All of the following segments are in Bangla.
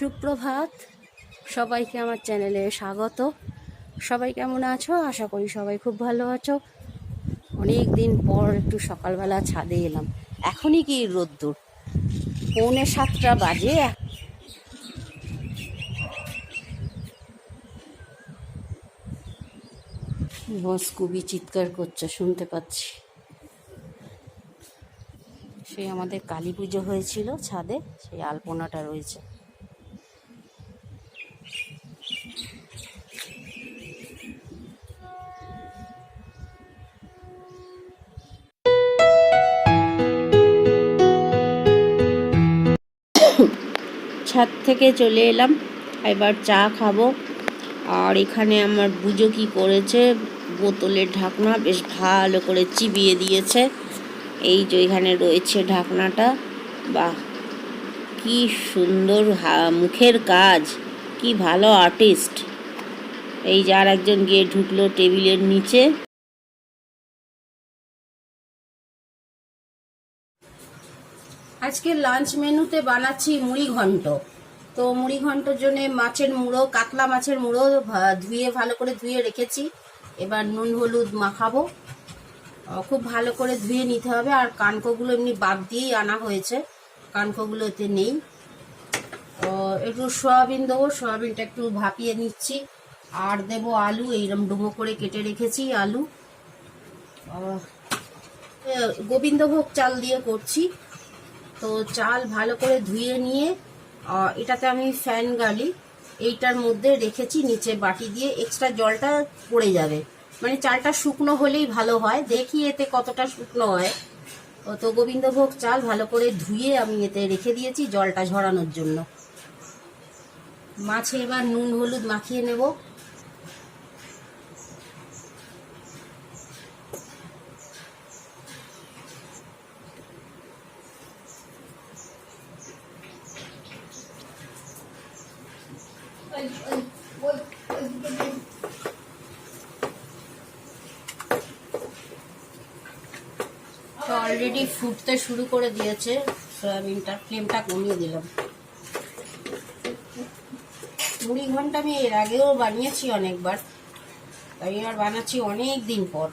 সুপ্রভাত। সবাইকে আমার চ্যানেলে স্বাগত। সবাই কেমন আছো? আশা করি সবাই খুব ভালো আছো। অনেক দিন পর একটু সকালবেলা ছাদে এলাম। এখনই কি রোদ্দুর? পৌনে সাতটা বাজে। বস খুবই চিৎকার করছে, শুনতে পাচ্ছি। সেই আমাদের কালী পুজো হয়েছিল ছাদে, সেই আলপনাটা রয়েছে। ছাদ থেকে চলে এলাম। এবার চা খাব। আর এখানে আমার বুঝো কি করেছে? বোতলের ঢাকনা বেশ ভালো করে চিবিয়ে দিয়েছে। এই যে এখানে রয়েছে ঢাকনাটা। বাহ, কি সুন্দর মুখের কাজ। কি ভালো আর্টিস্ট। এই যে আর একজন গিয়ে ঢুকলো টেবিলের নিচে। আজকে লাঞ্চ মেনুতে বানাচ্ছি মুড়ি ঘন্ট। তো মুড়ি ঘন্টর জন্য মাছের মুড়ো, কাতলা মাছের মুড়ো ধুয়ে, ভালো করে ধুয়ে রেখেছি। এবার নুন, হলুদ মাখাবো। খুব ভালো করে ধুয়ে নিতে হবে। আর কানকোগুলো এমনি বাদ দিয়েই আনা হয়েছে। কানকোগুলো এতে নেই। একটু সয়াবিন দেবো। সয়াবিনটা একটু ভাপিয়ে নিচ্ছি। আর দেবো আলু। এইরকম ডুমো করে কেটে রেখেছি আলু। গোবিন্দভোগ চাল দিয়ে করছি। তো চাল ভালো করে ধুয়ে নিয়ে এটাতে আমি ফ্যান গালি, এইটার মধ্যে রেখেছি নিচে বাটি দিয়ে এক্সট্রা জলটা পড়ে যাবে। মানে চালটা শুকনো হলেই ভালো হয়, দেখি এতে কতটা শুকনো হয়। তো গোবিন্দভোগ চাল ভালো করে ধুয়ে আমি এতে রেখে দিয়েছি জলটা ঝরানোর জন্য। মাছে এবার নুন, হলুদ মাখিয়ে নেব তো অলরেডি ফুটতে শুরু করে দিয়েছে, সয়াবিনটা, ফ্লেমটা কমিয়ে দিলাম। মুড়ি ঘণ্টা আমি এর আগেও বানিয়েছি অনেকবার, তাই এবার বানাচ্ছি অনেক দিন পর।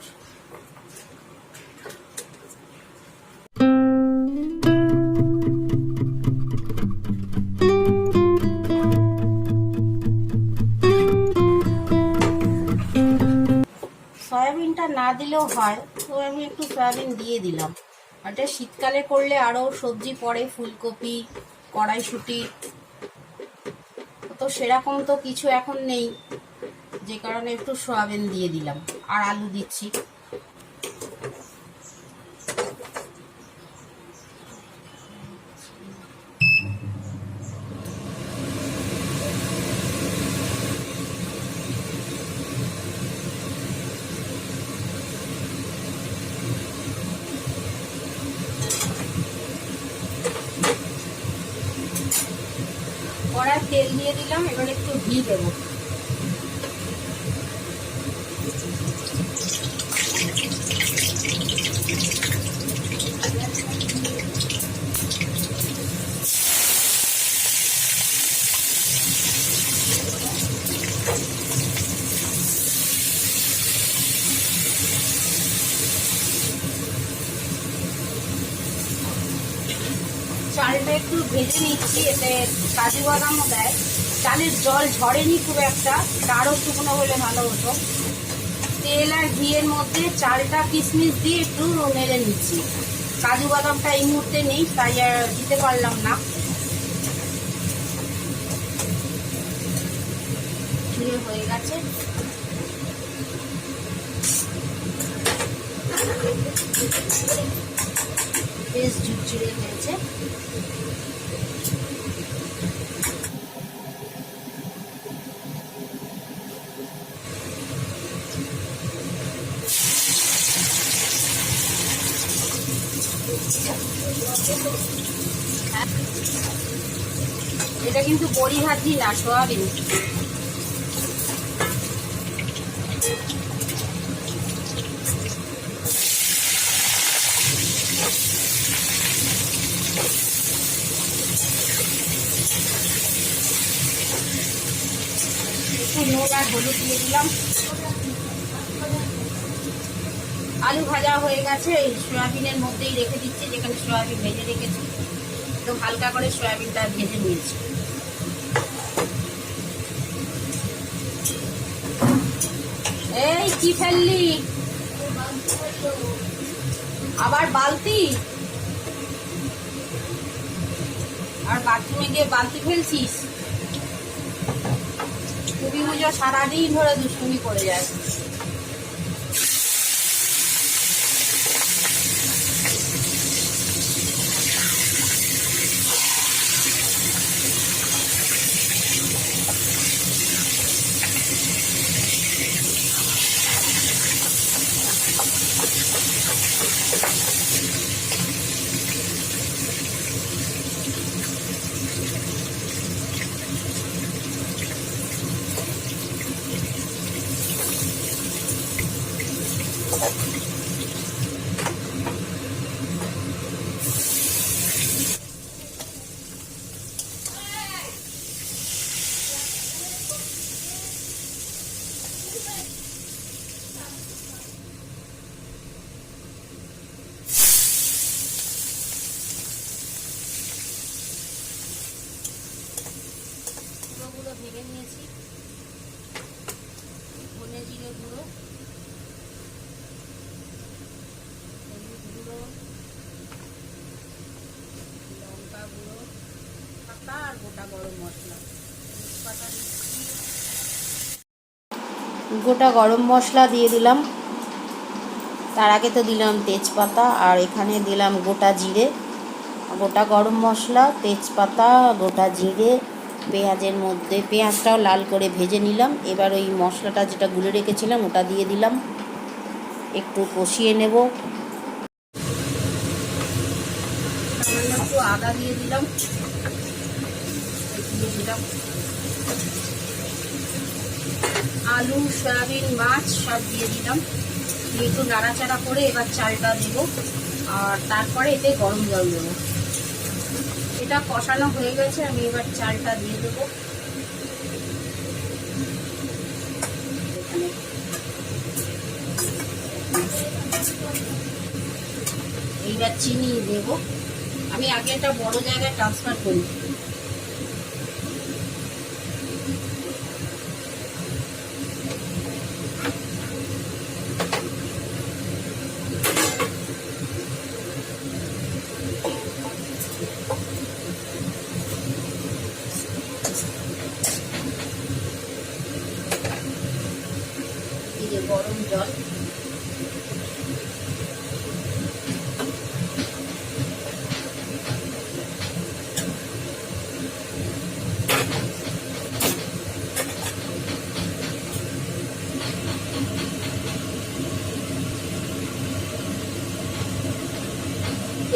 সয়াবিনটা না দিলেও হয়, তো আমি একটু সয়াবিন দিয়ে দিলাম। এটা শীতকালে করলে আরও সবজি পড়ে, ফুলকপি, কড়াইশুটি। তো সেরকম তো কিছু এখন নেই, যে কারণে একটু সয়াবিন দিয়ে দিলাম। আর আলু দিচ্ছি। তেল দিয়ে দিলাম এবার একটু ঘি দেবো চালটা একটু ভেজে নিচ্ছি, এতে কাজু বাদামও দেয়। চালের জল ঝরেনি খুব একটা তারও শুকনো হলে ভালো হতো। তেল আর ঘিয়ের মধ্যে চালটা কিশমিশ দিয়ে একটু নেড়ে নিচ্ছি। কাজু বাদামটা এই মুহূর্তে নেই, তাই আর দিতে পারলাম না। হয়ে গেছে। বেশ ঝুরঝুরে হয়েছে। এটা কিন্তু বড়ি ভাজি না সোয়াবিন। একটু নুন আর হলুদ দিয়ে দিলাম। আলু ভাজা হয়ে গেছে। এই সয়াবিনের মধ্যেই রেখে দিচ্ছি, যেখানে সয়াবিন ভেজে রেখেছি। একটু হালকা করে সয়াবিনটা ভেজে নিয়েছি। এই, কি ফেললি? আবার বালতি? আর বাথরুমে গিয়ে বালতি ফেলছিস? তুমি বুঝো সারাদিন ধরে দুষ্টুমি করে যায় গুঁড়োগুলো ভেঙে নিয়েছি। ধনে জিরে গুঁড়ো। হলুদ গুঁড়ো। লঙ্কা গুঁড়ো। পাতা আর গোটা গরম মশলা। দিচ্ছি। গোটা গরম মশলা দিয়ে দিলাম। তার আগে তো দিলাম তেজপাতা আর এখানে দিলাম গোটা জিরে। গোটা গরম মশলা, তেজপাতা, গোটা জিরে পেঁয়াজের মধ্যে পেঁয়াজটাও লাল করে ভেজে নিলাম। এবার ওই মশলাটা যেটা গুলে রেখেছিলাম, ওটা দিয়ে দিলাম। একটু কষিয়ে নেব। একটু আদা দিয়ে দিলাম। দিয়ে দিলাম। আলু, সয়াবিন, মাছ সব দিয়ে দিলাম। একটু নাড়াচাড়া করে এবার চালটা দেব। আর তারপরে এতে গরম জল দেবো। এটা কষানো হয়ে গেছে, আমি এবার চালটা দিয়ে দেবো। এইবার চিনি দেব আমি আগে একটা বড় জায়গায় ট্রান্সফার করি এই যে গরম জল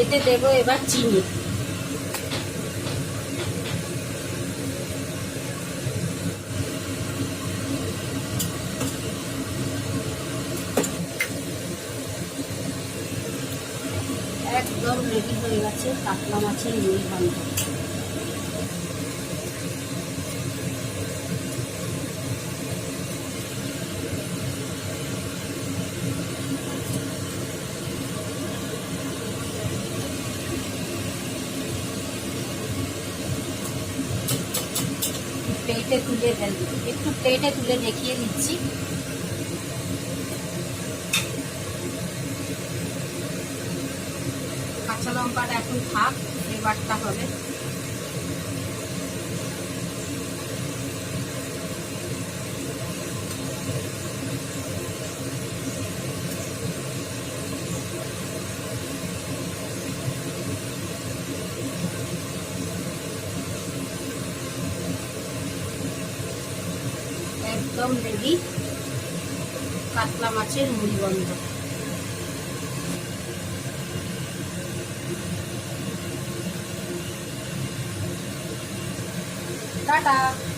এতে দেবো এবার চিনি একদম রেডি হয়ে গেছে কাতলা মাছের মুড়ি ঘন্ট প্লেটে তুলে একটু প্লেটে তুলে দেখিয়ে দিচ্ছি। থাক এবারটা হবে। একদম রেডি কাতলা মাছের মুড়ি গন্ধ 拜拜。